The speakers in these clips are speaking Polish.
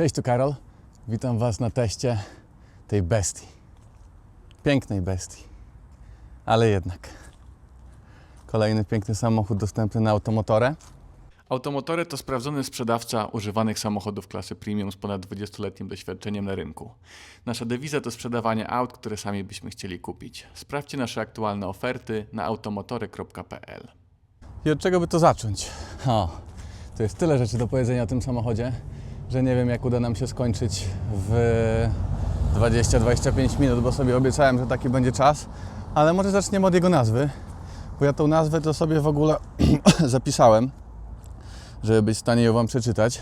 Cześć, tu Karol. Witam Was na teście tej bestii. Pięknej bestii. Ale jednak. Kolejny piękny samochód dostępny na automotorę. Automotory to sprawdzony sprzedawca używanych samochodów klasy premium z ponad 20-letnim doświadczeniem na rynku. Nasza dewiza to sprzedawanie aut, które sami byśmy chcieli kupić. Sprawdźcie nasze aktualne oferty na automotory.pl. I od czego by to zacząć? O, to jest tyle rzeczy do powiedzenia o tym samochodzie, że nie wiem, jak uda nam się skończyć w 20-25 minut, bo sobie obiecałem, że taki będzie czas. Ale może zaczniemy od jego nazwy, bo ja tą nazwę to sobie w ogóle zapisałem, żeby być w stanie ją Wam przeczytać.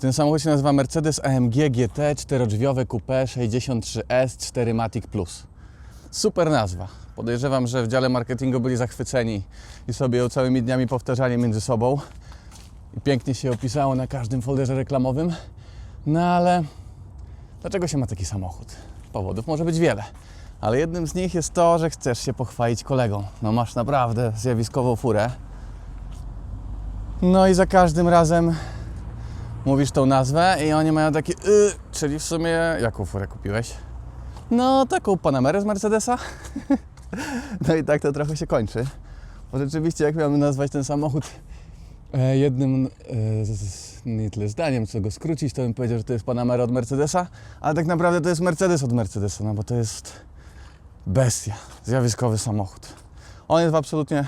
Ten samochód się nazywa Mercedes AMG GT 4-drzwiowe Coupe 63S 4 Matic Plus. Super nazwa. Podejrzewam, że w dziale marketingu byli zachwyceni i sobie ją całymi dniami powtarzali między sobą. I pięknie się opisało na każdym folderze reklamowym. No ale dlaczego się ma taki samochód? Powodów może być wiele. Ale jednym z nich jest to, że chcesz się pochwalić kolegą. No masz naprawdę zjawiskową furę. No i za każdym razem mówisz tą nazwę i oni mają takie y, czyli w sumie jaką furę kupiłeś? No, taką Panamerę z Mercedesa. no i tak to trochę się kończy. Bo rzeczywiście, jak miałbym nazwać ten samochód jednym e, z, nie tyle zdaniem, co go skrócić, to bym powiedział, że to jest Panamera od Mercedesa, ale tak naprawdę to jest Mercedes od Mercedesa, no bo to jest bestia, zjawiskowy samochód. On jest w absolutnie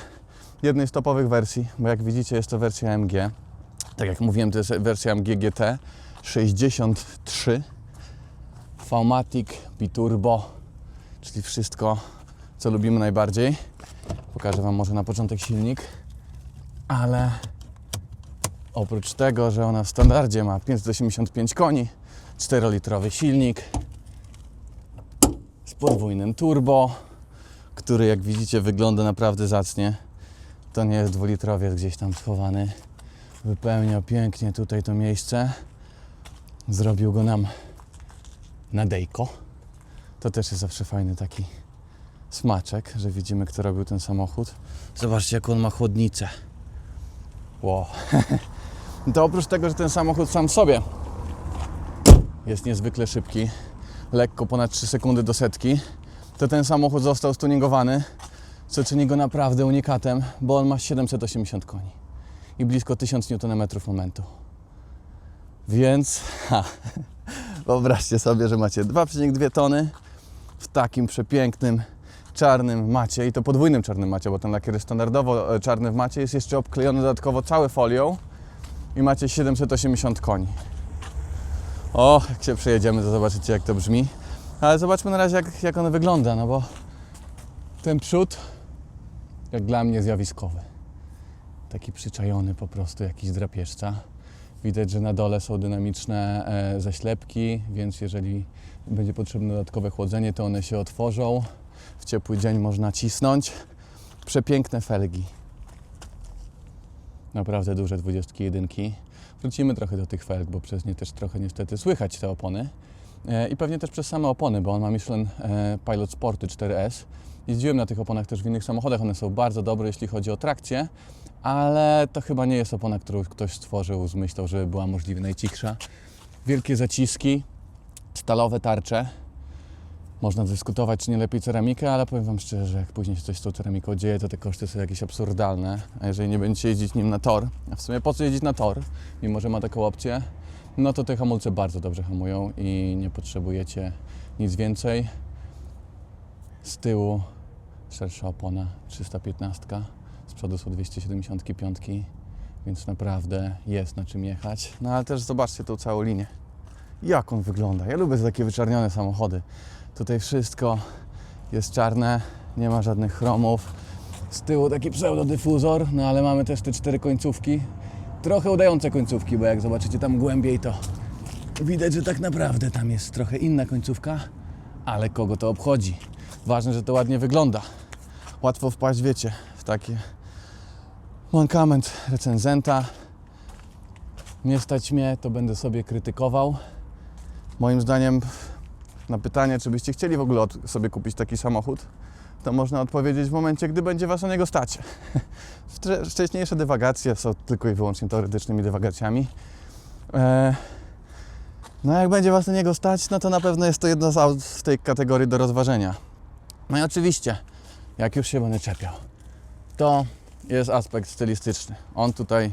jednej z topowych wersji, bo jak widzicie jest to wersja AMG. Tak jak mówiłem, to jest wersja AMG GT 63 V-Matic, Biturbo, czyli wszystko, co lubimy najbardziej. Pokażę Wam może na początek silnik, ale oprócz tego, że ona w standardzie ma 585 koni, 4-litrowy silnik z podwójnym turbo, który jak widzicie wygląda naprawdę zacnie. To nie jest dwulitrowiec gdzieś tam schowany. Wypełnia pięknie tutaj to miejsce. Zrobił go nam Nadejko. To też jest zawsze fajny taki smaczek, że widzimy, kto robił ten samochód. Zobaczcie, jak on ma chłodnicę. Wow. to oprócz tego, że ten samochód sam sobie jest niezwykle szybki, lekko ponad 3 sekundy do setki, to ten samochód został stuningowany, co czyni go naprawdę unikatem, bo on ma 780 koni i blisko 1000 Nm momentu. Więc ha, Wyobraźcie sobie, że macie 2,2 tony w takim przepięknym czarnym macie i to podwójnym czarnym macie, bo ten lakier jest standardowo e, czarny w macie, jest jeszcze obklejony dodatkowo całe folią i macie 780 koni. O, jak się przejedziemy, to zobaczycie jak to brzmi. Ale zobaczmy na razie jak, jak on wygląda, no bo ten przód jak dla mnie zjawiskowy. Taki przyczajony po prostu jakiś drapieżca. Widać, że na dole są dynamiczne e, zaślepki, więc jeżeli będzie potrzebne dodatkowe chłodzenie, to one się otworzą. W ciepły dzień można cisnąć. Przepiękne felgi. Naprawdę duże 21. Wrócimy trochę do tych felg, bo przez nie też trochę niestety słychać te opony. E, I pewnie też przez same opony, bo on ma Michelin e, Pilot Sporty 4S. Jeździłem na tych oponach też w innych samochodach, one są bardzo dobre, jeśli chodzi o trakcję, ale to chyba nie jest opona, którą ktoś stworzył z myślą, żeby była możliwie najcichsza. Wielkie zaciski, stalowe tarcze. Można dyskutować, czy nie lepiej ceramikę, ale powiem Wam szczerze, że jak później się coś z tą ceramiką dzieje, to te koszty są jakieś absurdalne. A jeżeli nie będziecie jeździć nim na tor, a w sumie po co jeździć na tor, mimo że ma taką opcję, no to te hamulce bardzo dobrze hamują i nie potrzebujecie nic więcej. Z tyłu szersza opona 315, z przodu są 275, więc naprawdę jest na czym jechać. No ale też zobaczcie tą całą linię. Jak on wygląda. Ja lubię takie wyczarnione samochody. Tutaj wszystko jest czarne, nie ma żadnych chromów. Z tyłu taki pseudodyfuzor, no ale mamy też te cztery końcówki. Trochę udające końcówki, bo jak zobaczycie tam głębiej, to widać, że tak naprawdę tam jest trochę inna końcówka, ale kogo to obchodzi? Ważne, że to ładnie wygląda. Łatwo wpaść, wiecie, w taki mankament recenzenta. Nie stać mnie, to będę sobie krytykował. Moim zdaniem na pytanie, czy byście chcieli w ogóle sobie kupić taki samochód, to można odpowiedzieć w momencie, gdy będzie Was o niego stać. Wcze- Wcześniejsze dywagacje są tylko i wyłącznie teoretycznymi dywagacjami. E, No jak będzie Was na niego stać, no to na pewno jest to jedno z aut w tej kategorii do rozważenia. No i oczywiście, jak już się będę czepiał, to jest aspekt stylistyczny. On tutaj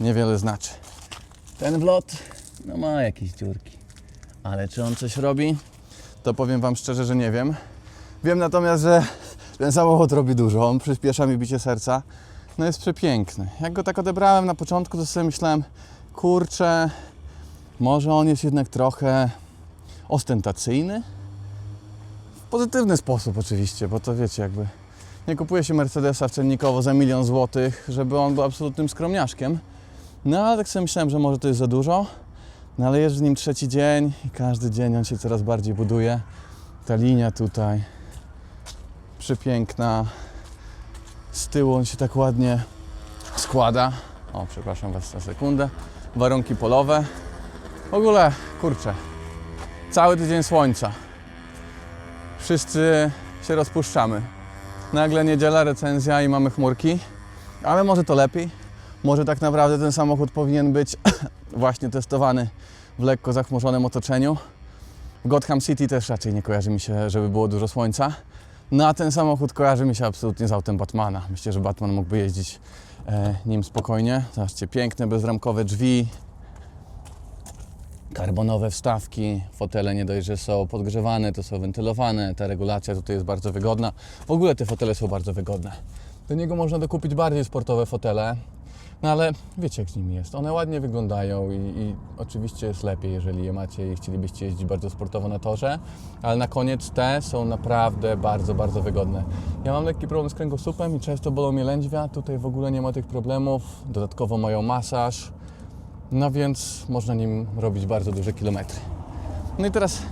niewiele znaczy. Ten wlot, no ma jakieś dziurki. Ale czy on coś robi? To powiem Wam szczerze, że nie wiem. Wiem natomiast, że ten samochód robi dużo. On przyspiesza mi bicie serca. No jest przepiękny. Jak go tak odebrałem na początku, to sobie myślałem, kurczę, może on jest jednak trochę ostentacyjny? W pozytywny sposób oczywiście, bo to wiecie, jakby nie kupuje się Mercedesa w cennikowo za milion złotych, żeby on był absolutnym skromniaszkiem. No ale tak sobie myślałem, że może to jest za dużo. No ale jest w nim trzeci dzień i każdy dzień on się coraz bardziej buduje. Ta linia tutaj przepiękna. Z tyłu on się tak ładnie składa. O, przepraszam Was na sekundę. Warunki polowe. W ogóle, kurczę, cały tydzień słońca. Wszyscy się rozpuszczamy. Nagle niedziela, recenzja i mamy chmurki. Ale może to lepiej. Może tak naprawdę ten samochód powinien być właśnie testowany w lekko zachmurzonym otoczeniu. W Gotham City też raczej nie kojarzy mi się, żeby było dużo słońca. No a ten samochód kojarzy mi się absolutnie z autem Batmana. Myślę, że Batman mógłby jeździć e, nim spokojnie. Zobaczcie, piękne, bezramkowe drzwi, karbonowe wstawki, fotele nie dość, że są podgrzewane, to są wentylowane, ta regulacja tutaj jest bardzo wygodna. W ogóle te fotele są bardzo wygodne. Do niego można dokupić bardziej sportowe fotele, no ale wiecie jak z nimi jest. One ładnie wyglądają i, i oczywiście jest lepiej, jeżeli je macie i chcielibyście jeździć bardzo sportowo na torze, ale na koniec te są naprawdę bardzo, bardzo wygodne. Ja mam lekki problem z kręgosłupem i często bolą mnie lędźwia, tutaj w ogóle nie ma tych problemów. Dodatkowo mają masaż, no więc można nim robić bardzo duże kilometry. No i teraz,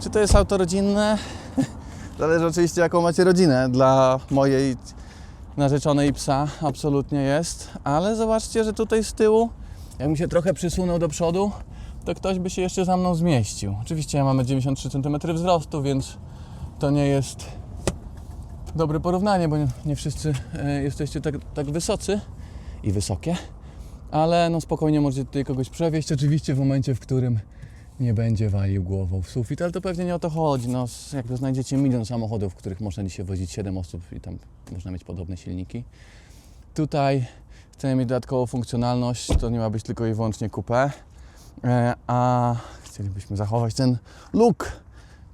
czy to jest auto rodzinne? Zależy oczywiście jaką macie rodzinę. Dla mojej narzeczonej psa absolutnie jest, ale zobaczcie, że tutaj z tyłu, jakbym się trochę przysunął do przodu, to ktoś by się jeszcze za mną zmieścił. Oczywiście ja mamy 93 cm wzrostu, więc to nie jest dobre porównanie, bo nie, wszyscy e, jesteście tak, tak wysocy i wysokie ale no spokojnie możecie tutaj kogoś przewieźć, oczywiście w momencie, w którym nie będzie walił głową w sufit, ale to pewnie nie o to chodzi. No, jakby znajdziecie milion samochodów, w których można dzisiaj wozić 7 osób i tam można mieć podobne silniki. Tutaj chcemy mieć dodatkową funkcjonalność, to nie ma być tylko i wyłącznie coupé, e, a chcielibyśmy zachować ten look,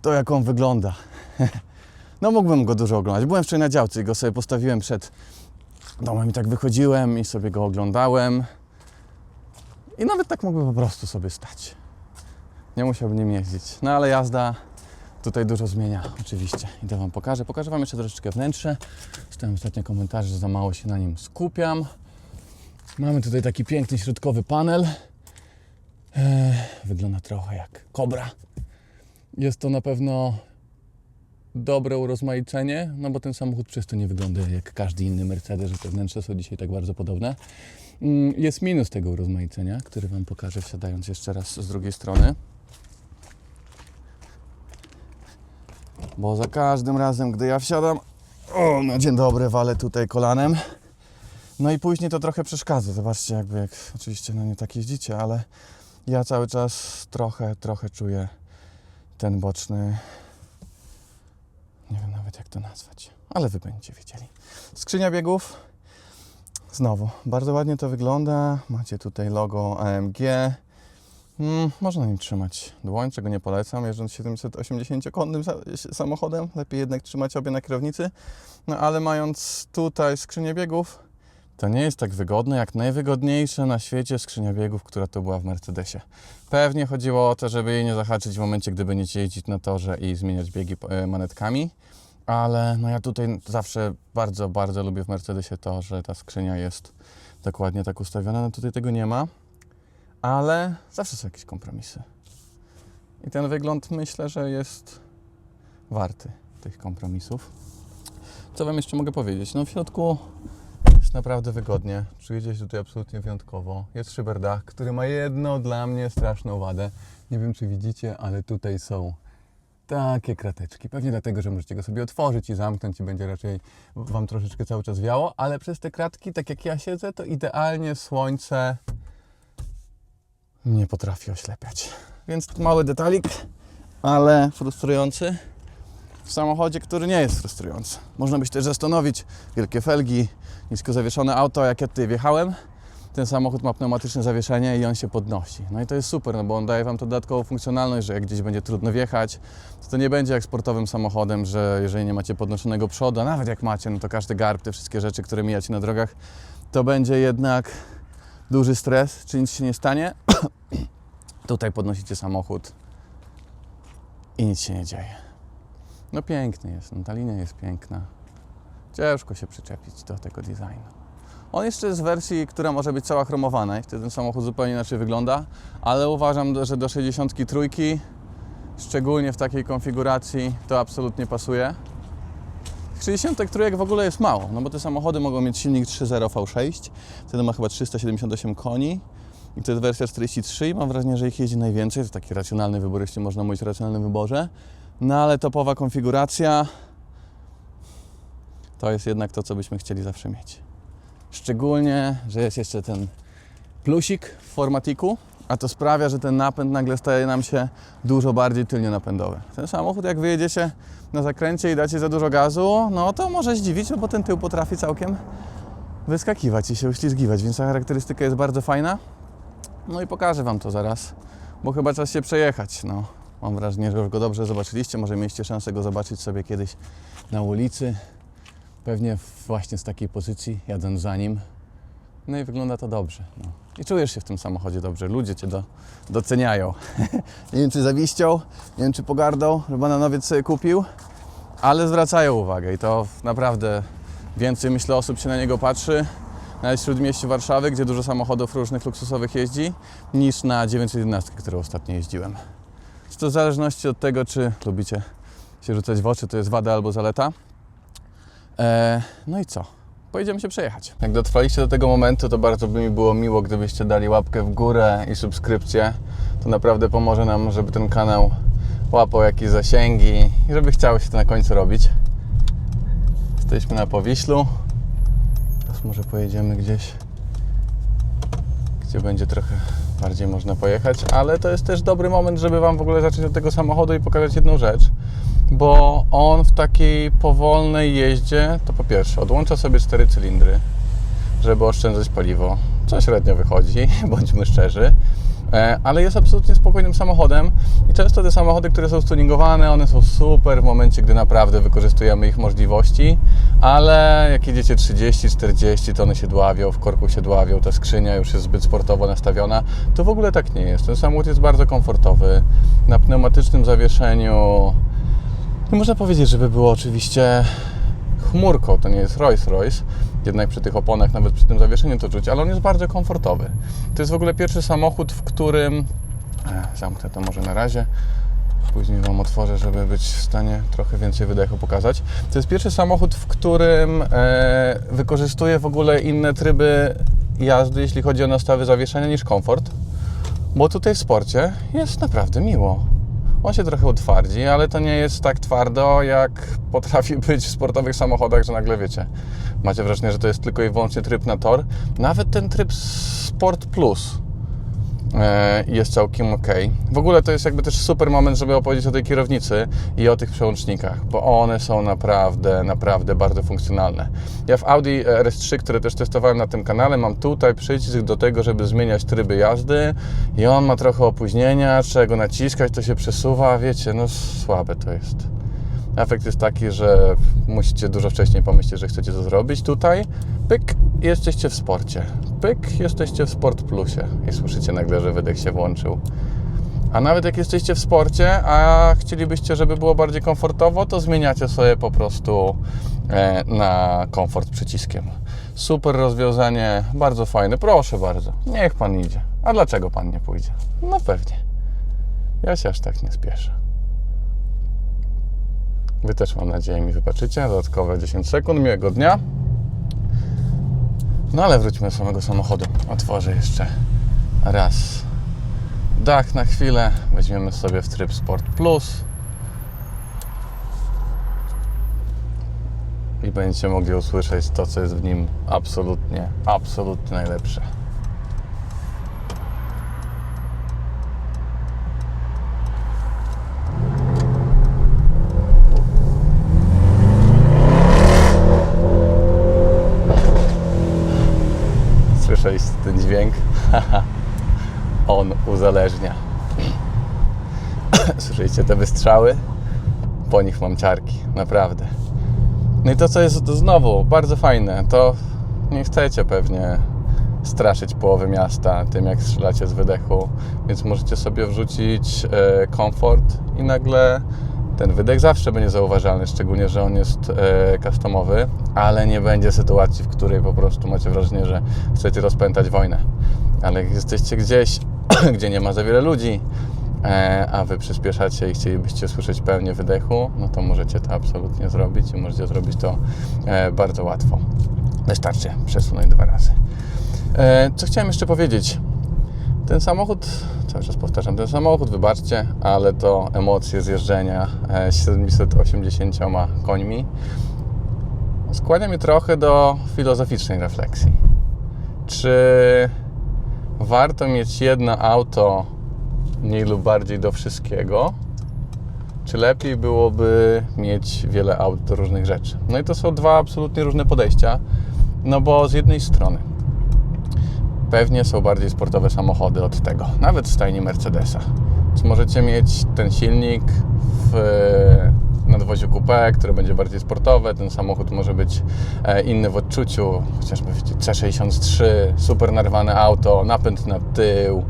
to jak on wygląda. No mógłbym go dużo oglądać. Byłem wczoraj na działce i go sobie postawiłem przed domem i tak wychodziłem i sobie go oglądałem. I nawet tak mógłby po prostu sobie stać. Nie musiałbym nim jeździć. No ale jazda tutaj dużo zmienia, oczywiście. I to Wam pokażę. Pokażę Wam jeszcze troszeczkę wnętrze. Dostałem ostatnio komentarze, że za mało się na nim skupiam. Mamy tutaj taki piękny środkowy panel. Eee, wygląda trochę jak kobra. Jest to na pewno dobre urozmaicenie, no bo ten samochód przez to nie wygląda jak każdy inny Mercedes, że te wnętrze są dzisiaj tak bardzo podobne. Mm, Jest minus tego urozmaicenia, który Wam pokażę wsiadając jeszcze raz z drugiej strony. Bo za każdym razem, gdy ja wsiadam, o, no dzień dobry, walę tutaj kolanem. No i później to trochę przeszkadza. Zobaczcie, jakby jak oczywiście no nie tak jeździcie, ale ja cały czas trochę, trochę czuję ten boczny nie wiem nawet jak to nazwać, ale wy będziecie wiedzieli. Skrzynia biegów. Znowu, bardzo ładnie to wygląda. Macie tutaj logo AMG. Mm, można nim trzymać dłoń, czego nie polecam, jeżdżąc 780-konnym sa- samochodem. Lepiej jednak trzymać obie na kierownicy. No ale mając tutaj skrzynię biegów, to nie jest tak wygodne jak najwygodniejsza na świecie skrzynia biegów, która to była w Mercedesie. Pewnie chodziło o to, żeby jej nie zahaczyć w momencie, gdy będziecie jeździć na torze i zmieniać biegi e, manetkami. Ale no ja tutaj zawsze bardzo, bardzo lubię w Mercedesie to, że ta skrzynia jest dokładnie tak ustawiona. No tutaj tego nie ma, ale zawsze są jakieś kompromisy. I ten wygląd myślę, że jest warty tych kompromisów. Co Wam jeszcze mogę powiedzieć? No w środku jest naprawdę wygodnie. Czujecie się tutaj absolutnie wyjątkowo. Jest szyberdach, który ma jedną dla mnie straszną wadę. Nie wiem, czy widzicie, ale tutaj są takie krateczki. Pewnie dlatego, że możecie go sobie otworzyć i zamknąć i będzie raczej Wam troszeczkę cały czas wiało, ale przez te kratki, tak jak ja siedzę, to idealnie słońce nie potrafi oślepiać. więc mały detalik, ale frustrujący w samochodzie, który nie jest frustrujący. Można by się też zastanowić, wielkie felgi, nisko zawieszone auto, jak ja tutaj wjechałem, ten samochód ma pneumatyczne zawieszenie i on się podnosi. No i to jest super, no bo on daje Wam to dodatkową funkcjonalność, że jak gdzieś będzie trudno wjechać, to, to nie będzie jak sportowym samochodem, że jeżeli nie macie podnoszonego przodu, a nawet jak macie, no to każdy garb, te wszystkie rzeczy, które mijacie na drogach, to będzie jednak duży stres, czy nic się nie stanie. Tutaj podnosicie samochód i nic się nie dzieje. No piękny jest, no ta linia jest piękna. Ciężko się przyczepić do tego designu. On jeszcze jest w wersji, która może być cała chromowana i wtedy ten samochód zupełnie inaczej wygląda, ale uważam, że do 63, szczególnie w takiej konfiguracji, to absolutnie pasuje. 63 w ogóle jest mało, no bo te samochody mogą mieć silnik 3.0 V6, wtedy ma chyba 378 koni i to jest wersja 43 i mam wrażenie, że ich jeździ najwięcej, to taki racjonalny wybór, jeśli można mówić o racjonalnym wyborze, no ale topowa konfiguracja to jest jednak to, co byśmy chcieli zawsze mieć. Szczególnie, że jest jeszcze ten plusik w formatiku, a to sprawia, że ten napęd nagle staje nam się dużo bardziej tylnie napędowy. Ten samochód, jak wyjedziecie na zakręcie i dacie za dużo gazu, no to może zdziwić, no bo ten tył potrafi całkiem wyskakiwać i się uślizgiwać, więc ta charakterystyka jest bardzo fajna. No i pokażę Wam to zaraz, bo chyba czas się przejechać. No, mam wrażenie, że już go dobrze zobaczyliście, może mieliście szansę go zobaczyć sobie kiedyś na ulicy, pewnie właśnie z takiej pozycji, jadąc za nim. No i wygląda to dobrze. No. I czujesz się w tym samochodzie dobrze. Ludzie cię do, doceniają. nie wiem, czy zawiścią, nie wiem, czy pogardą, że bananowiec sobie kupił, ale zwracają uwagę i to naprawdę więcej, myślę, osób się na niego patrzy, w śródmieście Warszawy, gdzie dużo samochodów różnych luksusowych jeździ, niż na 911, którą ostatnio jeździłem. Czy to w zależności od tego, czy lubicie się rzucać w oczy, to jest wada albo zaleta. E, no i co? Pojedziemy się przejechać. Jak dotrwaliście do tego momentu, to bardzo by mi było miło, gdybyście dali łapkę w górę i subskrypcję. To naprawdę pomoże nam, żeby ten kanał łapał jakieś zasięgi i żeby chciało się to na końcu robić. Jesteśmy na Powiślu. Teraz może pojedziemy gdzieś, gdzie będzie trochę bardziej można pojechać, ale to jest też dobry moment, żeby Wam w ogóle zacząć od tego samochodu i pokazać jedną rzecz, bo on w takiej powolnej jeździe, to po pierwsze odłącza sobie cztery cylindry, żeby oszczędzać paliwo, co średnio wychodzi, bądźmy szczerzy, E, ale jest absolutnie spokojnym samochodem i często te samochody, które są stuningowane, one są super w momencie, gdy naprawdę wykorzystujemy ich możliwości, ale jak jedziecie 30-40, to one się dławią, w korku się dławią, ta skrzynia już jest zbyt sportowo nastawiona, to w ogóle tak nie jest. Ten samochód jest bardzo komfortowy, na pneumatycznym zawieszeniu, nie można powiedzieć, żeby było oczywiście chmurką, to nie jest Rolls Royce, jednak przy tych oponach, nawet przy tym zawieszeniu to czuć, ale on jest bardzo komfortowy. To jest w ogóle pierwszy samochód, w którym... E, zamknę to może na razie, później Wam otworzę, żeby być w stanie trochę więcej wydechu pokazać. To jest pierwszy samochód, w którym e, wykorzystuję w ogóle inne tryby jazdy, jeśli chodzi o nastawy zawieszenia niż komfort, bo tutaj w sporcie jest naprawdę miło. On się trochę utwardzi, ale to nie jest tak twardo, jak potrafi być w sportowych samochodach, że nagle wiecie, macie wrażenie, że to jest tylko i wyłącznie tryb na tor. Nawet ten tryb Sport Plus e, jest całkiem ok. W ogóle to jest jakby też super moment, żeby opowiedzieć o tej kierownicy i o tych przełącznikach, bo one są naprawdę, naprawdę bardzo funkcjonalne. Ja w Audi RS3, które też testowałem na tym kanale, mam tutaj przycisk do tego, żeby zmieniać tryby jazdy i on ma trochę opóźnienia, trzeba go naciskać, to się przesuwa, wiecie, no słabe to jest. Efekt jest taki, że musicie dużo wcześniej pomyśleć, że chcecie to zrobić. Tutaj, pyk, jesteście w sporcie. Pyk, jesteście w Sport Plusie i słyszycie nagle, że wydech się włączył. A nawet jak jesteście w sporcie, a chcielibyście, żeby było bardziej komfortowo, to zmieniacie sobie po prostu e, na komfort przyciskiem. Super rozwiązanie, bardzo fajne. Proszę bardzo, niech pan idzie. A dlaczego pan nie pójdzie? No pewnie. Ja się aż tak nie spieszę. Wy też mam nadzieję mi wybaczycie. Dodatkowe 10 sekund. Miłego dnia. No ale wróćmy do samego samochodu. Otworzę jeszcze raz dach na chwilę. Weźmiemy sobie w tryb Sport Plus. I będziecie mogli usłyszeć to, co jest w nim absolutnie, absolutnie najlepsze. Słyszycie te wystrzały? Po nich mam ciarki, naprawdę. No i to, co jest to znowu bardzo fajne, to nie chcecie pewnie straszyć połowy miasta tym, jak strzelacie z wydechu, więc możecie sobie wrzucić e, komfort i nagle ten wydech zawsze będzie zauważalny, szczególnie, że on jest e, customowy, ale nie będzie sytuacji, w której po prostu macie wrażenie, że chcecie rozpętać wojnę. Ale jak jesteście gdzieś, gdzie nie ma za wiele ludzi, a Wy przyspieszacie i chcielibyście słyszeć pełnię wydechu, no to możecie to absolutnie zrobić i możecie zrobić to e, bardzo łatwo. Wystarczy przesunąć dwa razy. E, Co chciałem jeszcze powiedzieć? Ten samochód, cały czas powtarzam, ten samochód, wybaczcie, ale to emocje z jeżdżenia e, 780 końmi skłania mnie trochę do filozoficznej refleksji. Czy warto mieć jedno auto mniej lub bardziej do wszystkiego? Czy lepiej byłoby mieć wiele aut do różnych rzeczy? No i to są dwa absolutnie różne podejścia, no bo z jednej strony pewnie są bardziej sportowe samochody od tego, nawet w stajni Mercedesa. Więc możecie mieć ten silnik w nadwoziu coupé, które będzie bardziej sportowe. Ten samochód może być e, inny w odczuciu, chociażby wiecie, C63, super narwane auto, napęd na tył.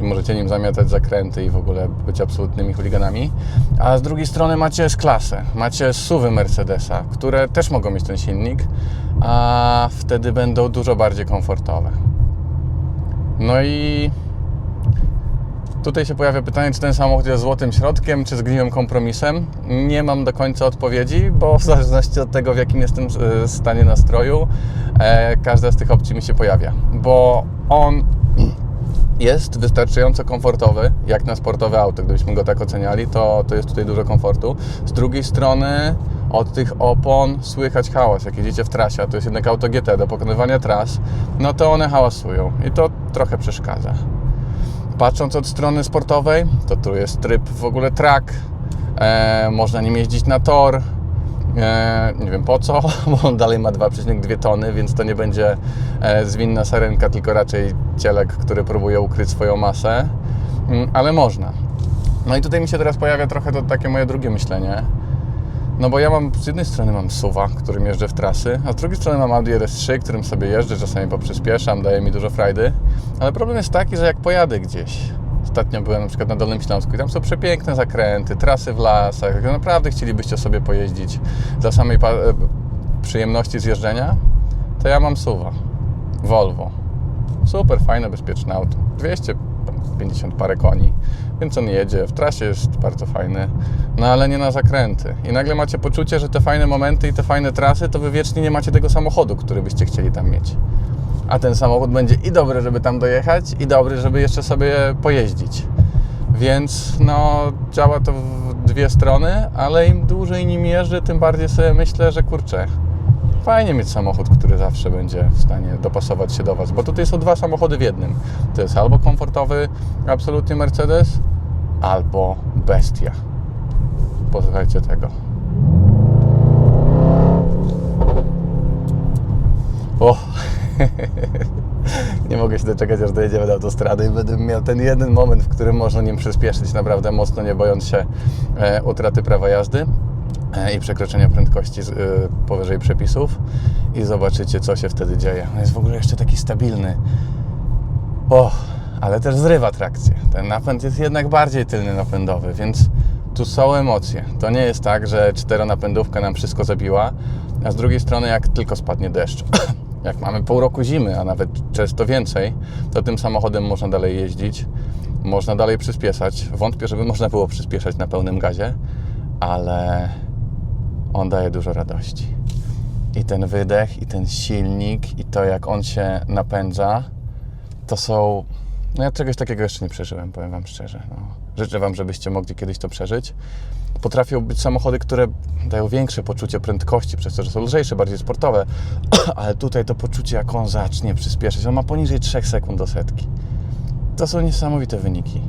Możecie nim zamiatać zakręty i w ogóle być absolutnymi chuliganami. A z drugiej strony macie S-klasę, macie SUVy Mercedesa, które też mogą mieć ten silnik, a wtedy będą dużo bardziej komfortowe. No i tutaj się pojawia pytanie, czy ten samochód jest złotym środkiem, czy zgniłym kompromisem. Nie mam do końca odpowiedzi, bo w zależności od tego, w jakim jestem e, stanie nastroju, e, każda z tych opcji mi się pojawia. Bo on jest wystarczająco komfortowy, jak na sportowe auto. Gdybyśmy go tak oceniali, to, to jest tutaj dużo komfortu. Z drugiej strony od tych opon słychać hałas. Jak jedziecie w trasie, a to jest jednak auto GT do pokonywania tras, no to one hałasują i to trochę przeszkadza. Patrząc od strony sportowej, to tu jest tryb w ogóle track, e, można nim jeździć na tor, nie wiem po co, bo on dalej ma 2,2 tony, więc to nie będzie e, zwinna sarenka, tylko raczej cielek, który próbuje ukryć swoją masę, Mm, ale można. No i tutaj mi się teraz pojawia trochę to takie moje drugie myślenie. No bo ja mam, z jednej strony mam SUVa, którym jeżdżę w trasy, a z drugiej strony mam Audi RS3, którym sobie jeżdżę, czasami poprzyspieszam, daje mi dużo frajdy. Ale problem jest taki, że jak pojadę gdzieś, Ostatnio byłem na przykład na Dolnym Śląsku i tam są przepiękne zakręty, trasy w lasach. Naprawdę chcielibyście sobie pojeździć dla samej e, przyjemności z jeżdżenia, to ja mam SUVa, Volvo. Super, fajne, bezpieczne auto. 250 parę koni, więc on jedzie. W trasie jest bardzo fajny, no ale nie na zakręty. I nagle macie poczucie, że te fajne momenty i te fajne trasy, to wy wiecznie nie macie tego samochodu, który byście chcieli tam mieć a ten samochód będzie i dobry, żeby tam dojechać, i dobry, żeby jeszcze sobie pojeździć. Więc no, działa to w dwie strony, ale im dłużej nim jeżdżę, tym bardziej sobie myślę, że kurczę, fajnie mieć samochód, który zawsze będzie w stanie dopasować się do Was, bo tutaj są dwa samochody w jednym. To jest albo komfortowy, absolutnie Mercedes, albo bestia. Posłuchajcie tego. O! nie mogę się doczekać, aż dojedziemy do autostrady i będę miał ten jeden moment, w którym można nim przyspieszyć naprawdę mocno, nie bojąc się e, utraty prawa jazdy e, i przekroczenia prędkości e, powyżej przepisów i zobaczycie, co się wtedy dzieje. On jest w ogóle jeszcze taki stabilny. O, ale też zrywa trakcję. Ten napęd jest jednak bardziej tylny napędowy, więc tu są emocje. To nie jest tak, że czteronapędówka nam wszystko zabiła, a z drugiej strony jak tylko spadnie deszcz, jak mamy pół roku zimy, a nawet często więcej, to tym samochodem można dalej jeździć, można dalej przyspieszać. Wątpię, żeby można było przyspieszać na pełnym gazie, ale on daje dużo radości. I ten wydech, i ten silnik, i to jak on się napędza, to są. No ja czegoś takiego jeszcze nie przeżyłem, powiem Wam szczerze. No. Życzę Wam, żebyście mogli kiedyś to przeżyć. Potrafią być samochody, które dają większe poczucie prędkości, przez to, że są lżejsze, bardziej sportowe, ale tutaj to poczucie, jak on zacznie przyspieszać, on ma poniżej 3 sekund do setki. To są niesamowite wyniki.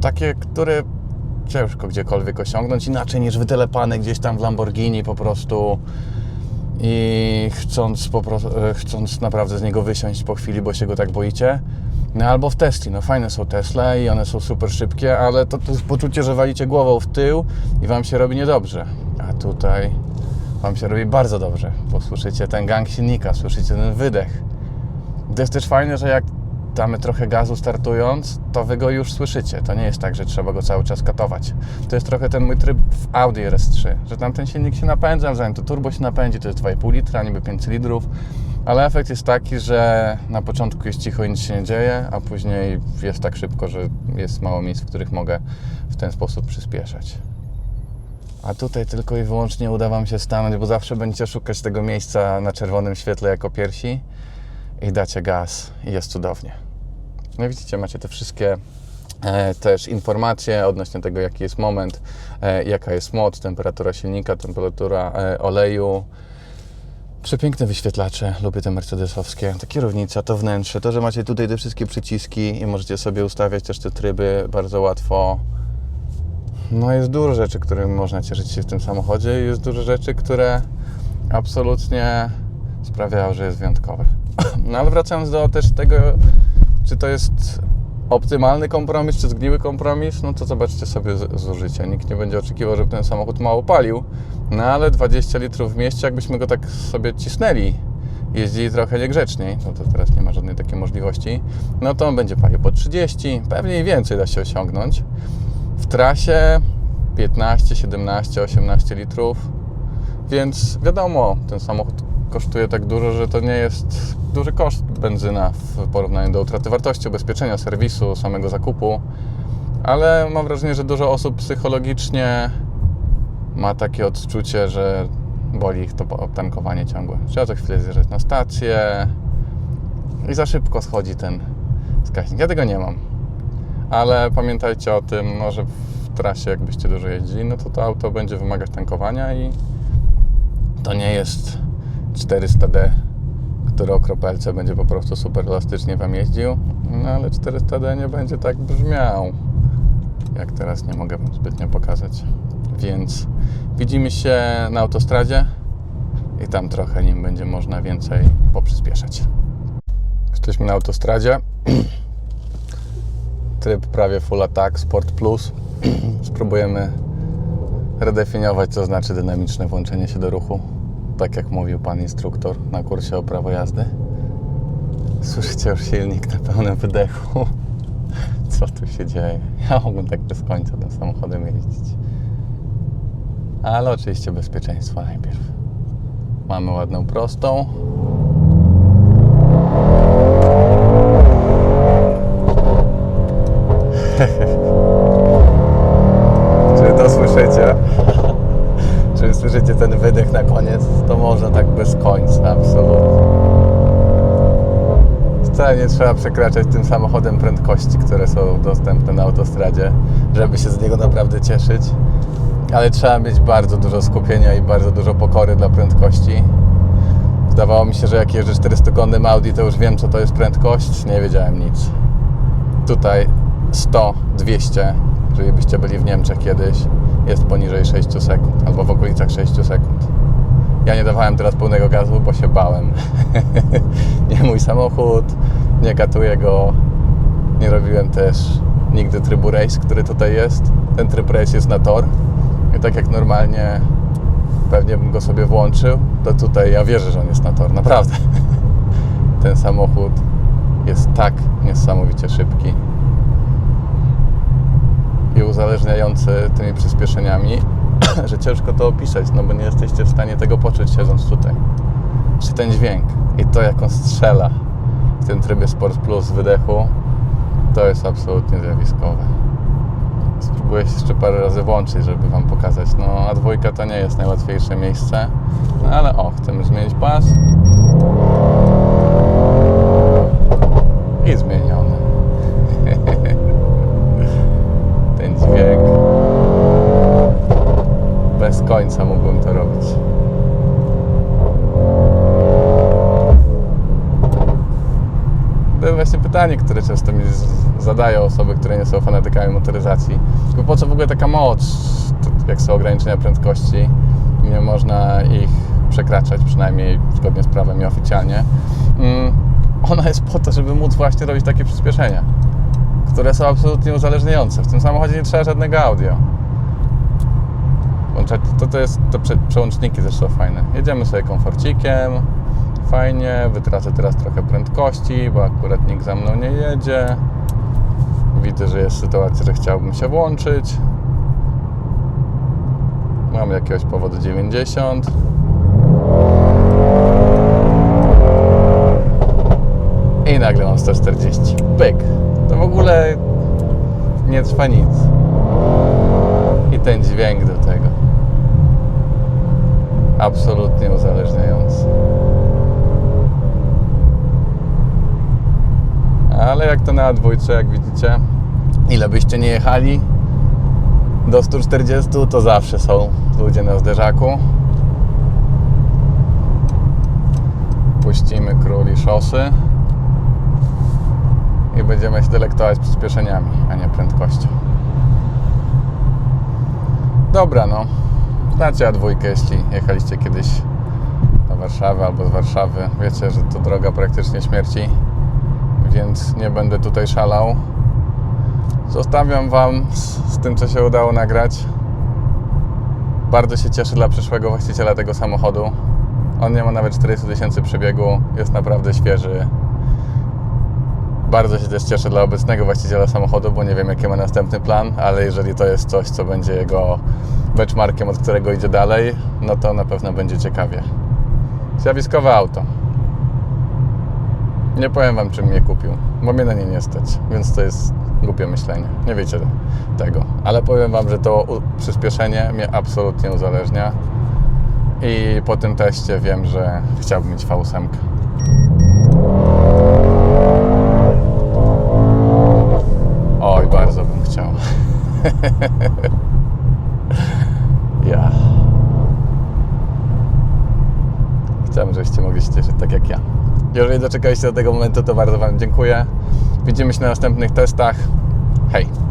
Takie, które ciężko gdziekolwiek osiągnąć, inaczej niż wytelepane gdzieś tam w Lamborghini po prostu i chcąc, po prostu, chcąc naprawdę z niego wysiąść po chwili, bo się go tak boicie, No albo w Tesli, no fajne są Tesla i one są super szybkie, ale to, to jest poczucie, że walicie głową w tył i Wam się robi niedobrze. A tutaj Wam się robi bardzo dobrze, bo słyszycie ten gang silnika, słyszycie ten wydech. To jest też fajne, że jak damy trochę gazu startując, to Wy go już słyszycie. To nie jest tak, że trzeba go cały czas katować. To jest trochę ten mój tryb w Audi RS3, że tam ten silnik się napędza, zanim to turbo się napędzi, to jest 2,5 litra, niby 5 cylindrów, ale efekt jest taki, że na początku jest cicho i nic się nie dzieje, a później jest tak szybko, że jest mało miejsc, w których mogę w ten sposób przyspieszać. A tutaj tylko i wyłącznie uda Wam się stanąć, bo zawsze będziecie szukać tego miejsca na czerwonym świetle jako piersi i dacie gaz i jest cudownie. No widzicie, macie te wszystkie e, też informacje odnośnie tego, jaki jest moment, e, jaka jest moc, temperatura silnika, temperatura e, oleju. Przepiękne wyświetlacze, lubię te mercedesowskie, ta kierownica, to wnętrze, to, że macie tutaj te wszystkie przyciski i możecie sobie ustawiać też te tryby bardzo łatwo. No jest dużo rzeczy, którymi można cieszyć się w tym samochodzie jest dużo rzeczy, które absolutnie sprawiają, że jest wyjątkowe. No ale wracając do też tego, czy to jest optymalny kompromis, czy zgniły kompromis, no to zobaczcie sobie zużycie. Nikt nie będzie oczekiwał, żeby ten samochód mało palił, no ale 20 litrów w mieście, jakbyśmy go tak sobie cisnęli, jeździli trochę niegrzeczniej, no to teraz nie ma żadnej takiej możliwości, no to on będzie palił po 30, pewnie i więcej da się osiągnąć. W trasie 15, 17, 18 litrów, więc wiadomo, ten samochód kosztuje tak dużo, że to nie jest duży koszt benzyna w porównaniu do utraty wartości, ubezpieczenia, serwisu, samego zakupu, ale mam wrażenie, że dużo osób psychologicznie ma takie odczucie, że boli ich to tankowanie ciągłe. Trzeba co chwilę zjeżdżać na stację i za szybko schodzi ten wskaźnik. Ja tego nie mam, ale pamiętajcie o tym, no, że w trasie jakbyście dużo jeździli, no to to auto będzie wymagać tankowania i to nie jest 400D, który o kropelce będzie po prostu super elastycznie Wam jeździł, no ale 400D nie będzie tak brzmiał, jak teraz nie mogę Wam zbytnio pokazać. Więc widzimy się na autostradzie i tam trochę nim będzie można więcej poprzyspieszać. Jesteśmy na autostradzie. Tryb prawie full attack, Sport Plus. Spróbujemy redefiniować, co znaczy dynamiczne włączenie się do ruchu. Tak jak mówił pan instruktor na kursie o prawo jazdy. Słyszycie już silnik na pełnym wydechu. Co tu się dzieje? Ja mógłbym tak bez końca tym samochodem jeździć. Ale oczywiście bezpieczeństwo najpierw. Mamy ładną prostą. Nie trzeba przekraczać tym samochodem prędkości, które są dostępne na autostradzie, żeby się z niego naprawdę cieszyć. Ale trzeba mieć bardzo dużo skupienia i bardzo dużo pokory dla prędkości. Zdawało mi się, że jak jeżdżę 400-konnym Audi, to już wiem, co to jest prędkość. Nie wiedziałem nic. Tutaj 100, 200, jeżeli byście byli w Niemczech kiedyś, jest poniżej 6 sekund, albo w okolicach 6 sekund. Ja nie dawałem teraz pełnego gazu, bo się bałem. nie mój samochód, nie katuję go. Nie robiłem też nigdy trybu race, który tutaj jest. Ten tryb race jest na tor. I tak jak normalnie pewnie bym go sobie włączył, to tutaj ja wierzę, że on jest na tor. Naprawdę. Ten samochód jest tak niesamowicie szybki i uzależniający tymi przyspieszeniami, że ciężko to opisać, no bo nie jesteście w stanie tego poczuć siedząc tutaj. Czy ten dźwięk i to jak on strzela w tym trybie Sport Plus wydechu, to jest absolutnie zjawiskowe. Spróbuję się jeszcze parę razy włączyć, żeby Wam pokazać. No, a dwójka to nie jest najłatwiejsze miejsce, no ale o, chcemy zmienić pas. To jest właśnie pytanie, które często mi zadają osoby, które nie są fanatykami motoryzacji. Po co w ogóle taka moc, jak są ograniczenia prędkości, nie można ich przekraczać, przynajmniej zgodnie z prawem i oficjalnie. Mm, ona jest po to, żeby móc właśnie robić takie przyspieszenia, które są absolutnie uzależniające. W tym samochodzie nie trzeba żadnego audio. To, to jest, to prze, przełączniki są fajne. Jedziemy sobie komforcikiem, fajnie, wytracę teraz trochę prędkości, bo akurat nikt za mną nie jedzie. Widzę, że jest sytuacja, że chciałbym się włączyć. Mam jakiegoś powodu 90. I nagle mam 140. Pyk. To w ogóle nie trwa nic. I ten dźwięk do tego. Absolutnie uzależniający. Ale jak to na dwójce, jak widzicie, ile byście nie jechali do 140, to zawsze są ludzie na zderzaku. Puścimy króli szosy i będziemy się delektować przyspieszeniami, a nie prędkością. Dobra, no. Znacie A2, jeśli jechaliście kiedyś do Warszawy albo z Warszawy. Wiecie, że to droga praktycznie śmierci, więc nie będę tutaj szalał. Zostawiam Wam z, z tym, co się udało nagrać. Bardzo się cieszę dla przyszłego właściciela tego samochodu. On nie ma nawet 400 tysięcy przebiegu, jest naprawdę świeży. Bardzo się też cieszę dla obecnego właściciela samochodu, bo nie wiem jaki ma następny plan, ale jeżeli to jest coś, co będzie jego benchmarkiem, od którego idzie dalej, no to na pewno będzie ciekawie. Zjawiskowe auto. Nie powiem Wam, czym mnie kupił, bo mnie na nie nie stać, więc to jest głupie myślenie. Nie wiecie tego. Ale powiem Wam, że to przyspieszenie mnie absolutnie uzależnia i po tym teście wiem, że chciałbym mieć V8. Oj, bardzo bym chciał. ja. Chciałbym, żebyście mogli się cieszyć tak jak ja. Jeżeli doczekaliście do tego momentu, to bardzo Wam dziękuję. Widzimy się na następnych testach. Hej!